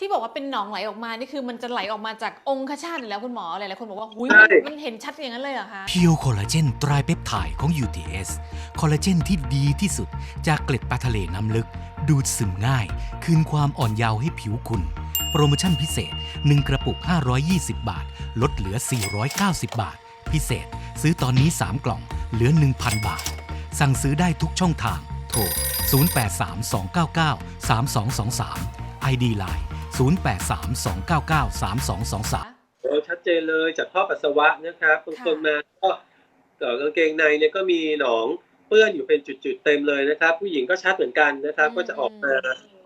ที่บอกว่าเป็นหนองไหลออกมา นี่คือมันจะไหลออกมาจากองคชาตอยู่แล้วคุณหมอหลายๆคนบอกว่าหุยใช่มันมันเห็นชัดอย่างนั้นเลยเหรอคะ เพียวคอลลาเจนไตรเปปไทด์ของ UTS คอลลาเจนที่ดีที่สุดจากเกล็ดปลาทะเลน้ำลึก ดูดซึมง่าย คืนความอ่อนเยาว์ให้ผิวคุณ โปรโมชั่นพิเศษ 1 กระปุก 520 บาท ลดเหลือ 490 บาท พิเศษ ซื้อตอนนี้ 3 กล่อง เหลือ 1,000 บาท สั่งซื้อได้ทุกช่องทาง โทร 0832993223 ID Line 0832993223 โอ้ชัดเจนเลยจากท่อปัสสาวะนะครับบางคนมาก็เอ่อกางเกงในเนี่ยก็มีหนองเปื้อนอยู่เป็นจุดๆเต็มเลยนะครับ ผู้หญิงก็ชัดเหมือนกันนะครับ ก็จะออกมา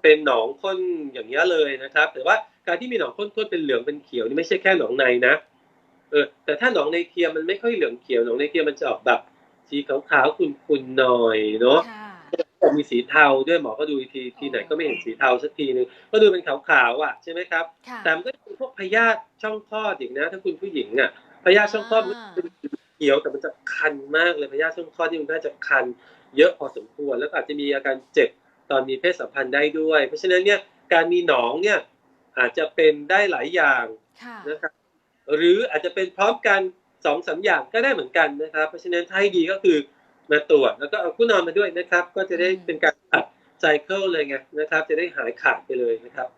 เป็นหนองข้นอย่างนี้ยเลยนะครับ แต่ว่าการที่มีหนองข้นๆเป็นเหลืองเป็นเขียวนี่ไม่ใช่แค่หนองในนะเออแต่ถ้าหนองในเทียมมันไม่ค่อยเหลืองเขียวหนองในเทียมมันจะออกแบบสีขาวๆขุ่นๆหน่อยเนาะ ค่ะ แต่มีสีเทาด้วยหมอก็ดูอีกทีทีไหนก็ไม่เห็นสีเทาสักทีนึงก็ดูเป็นขาวๆอะใช่ไหมครับค่ะแต่มันก็เป็นพวกพยาธิช่องคลอดอีกนะถ้าคุณผู้หญิงอะพยาธิช่องคลอดมันอ่าเป็นเขียวแต่มันจะคันมากเลยพยาธิช่องคลอดนี่มันน่าจะคันเยอะพอสมควร แล้วก็อาจจะมีอาการเจ็บตอนมีเพศสัมพันธ์ได้ด้วย เพราะฉะนั้นเนี่ยการมีหนองเนี่ยอาจจะเป็นได้หลายอย่างค่ะนะครับหรืออาจจะเป็นพร้อมกันสองสามอย่างก็ได้เหมือนกันนะครับ เพราะฉะนั้นถ้าให้ดีก็คือ มาตรวจแล้วก็เอาคู่นอนมาด้วยนะครับ ก็จะได้เป็นการตัดไซเคิลเลยไงนะครับ จะได้หายขาดไปเลยนะครับ